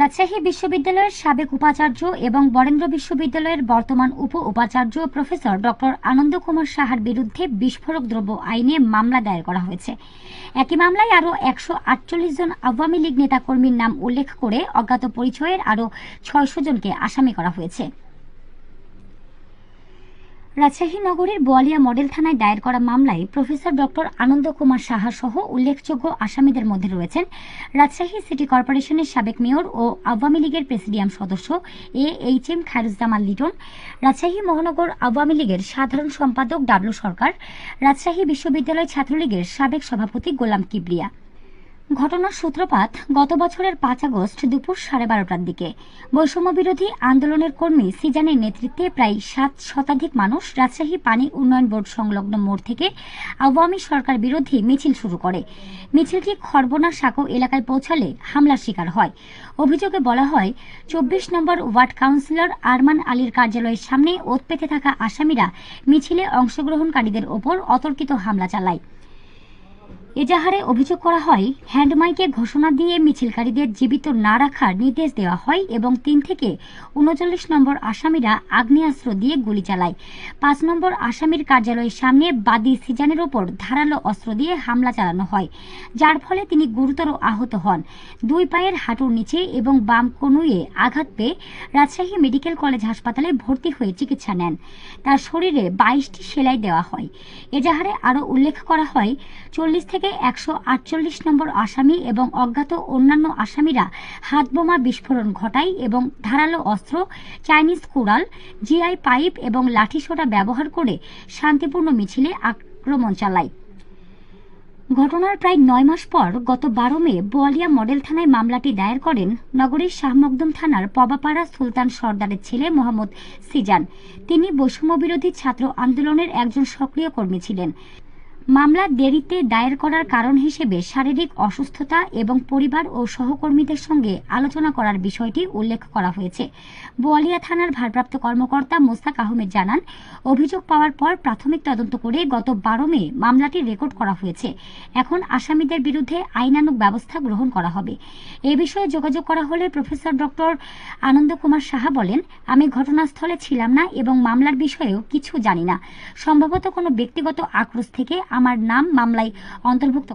রাজশাহী বিশ্ববিদ্যালয়ের সাবেক উপাচার্য এবং বরেন্দ্র বিশ্ববিদ্যালয়ের বর্তমান উপ উপাচার্য প্রফেসর ডক্টর আনন্দ কুমার সাহার বিরুদ্ধে বিস্ফোরক দ্রব্য আইনে মামলা দায়ের করা হয়েছে। একই মামলায় আরও একশো আটচল্লিশ জন আওয়ামী লীগ নেতাকর্মীর নাম উল্লেখ করে অজ্ঞাত পরিচয়ের আরও ছয়শো জনকে আসামি করা হয়েছে। রাজশাহী নগরের বোয়ালিয়া মডেল থানায় দায়ের করা মামলায় প্রফেসর ডক্টর আনন্দ কুমার সাহা সহ উল্লেখযোগ্য আসামিদের মধ্যে রয়েছেন রাজশাহী সিটি কর্পোরেশনের সাবেক মেয়র ও আওয়ামী লীগের প্রেসিডিয়াম সদস্য A H M Khairuzzaman Liton, Rajshahi মহানগর আওয়ামী লীগের সাধারণ সম্পাদক ডাবলু সরকার, রাজশাহী বিশ্ববিদ্যালয় ছাত্রলীগের সাবেক সভাপতি গোলাম কিবরিয়া। ঘটনার সূত্রপাত গত বছরের পাঁচ আগস্ট দুপুর সাড়ে বারোটার দিকে। বৈষম্য বিরোধী আন্দোলনের কর্মী সিজানের নেতৃত্বে প্রায় সাত শতাধিক মানুষ রাজশাহী পানি উন্নয়ন বোর্ড সংলগ্ন মোড় থেকে আওয়ামী সরকার বিরোধী মিছিল শুরু করে। মিছিলটি খরবনা সাঁকো এলাকায় পৌঁছালে হামলার শিকার হয়। অভিযোগে বলা হয়, চব্বিশ নম্বর ওয়ার্ড কাউন্সিলর আরমান আলীর কার্যালয়ের সামনে ওত পেতে থাকা আসামিরা মিছিলে অংশগ্রহণকারীদের ওপর অতর্কিত হামলা চালায়। এজাহারে অভিযোগ করা হয়, হ্যান্ডমাইকে ঘোষণা দিয়ে মিছিলকারীদের জীবিত না রাখার নির্দেশ দেওয়া হয় এবং তিন থেকে উনচল্লিশ নম্বর আসামিরা আগ্নেয়াস্ত্র দিয়ে গুলি চালায়। পাঁচ নম্বর আসামির কার্যালয়ের সামনে বাদী সিজানের ওপর ধারালো অস্ত্র দিয়ে হামলা চালানো হয়, যার ফলে তিনি গুরুতর আহত হন। দুই পায়ের হাঁটুর নিচে এবং বাম কনুয়ে আঘাত পেয়ে রাজশাহী মেডিকেল কলেজ হাসপাতালে ভর্তি হয়ে চিকিৎসা নেন। তার শরীরে বাইশটি সেলাই দেওয়া হয়। এজাহারে আরও উল্লেখ করা হয়, চল্লিশ থেকে একশো আটচল্লিশ নম্বর আসামি এবং অজ্ঞাত অন্যান্য আসামিরা হাতবোমা বিস্ফোরণ ঘটায় এবং ধারালো অস্ত্র, চাইনিজ কুড়াল, জিআই পাইপ এবং লাঠিসোঁটা ব্যবহার করে শান্তিপূর্ণ মিছিলে আক্রমণ চালায়। ঘটনার প্রায় নয় মাস পর গত বারো মে বোয়ালিয়া মডেল থানায় মামলাটি দায়ের করেন নগরীর শাহমকদম থানার পবাপাড়া সুলতান সর্দারের ছেলে মোহাম্মদ সিজান। তিনি বৈষম্য বিরোধী ছাত্র আন্দোলনের একজন সক্রিয় কর্মী ছিলেন। মামলা দেরিতে দায়ের করার কারণ হিসেবে শারীরিক অসুস্থতা এবং পরিবার ও সহকর্মীদের সঙ্গে আলোচনা করার বিষয়টি উল্লেখ করা হয়েছে। বোয়ালিয়া থানার ভারপ্রাপ্ত কর্মকর্তা মোস্তাক আহমেদ জানান, অভিযোগ পাওয়ার পর প্রাথমিক তদন্ত করে গত বারো মে মামলাটি রেকর্ড করা হয়েছে। এখন আসামিদের বিরুদ্ধে আইনানুগ ব্যবস্থা গ্রহণ করা হবে। এ বিষয়ে যোগাযোগ করা হলে প্রফেসর ডক্টর আনন্দ কুমার সাহা বলেন, আমি ঘটনাস্থলে ছিলাম না এবং মামলার বিষয়েও কিছু জানি না। সম্ভবত কোনো ব্যক্তিগত আক্রোশ থেকে আমার নাম মামলায় অন্তর্ভুক্ত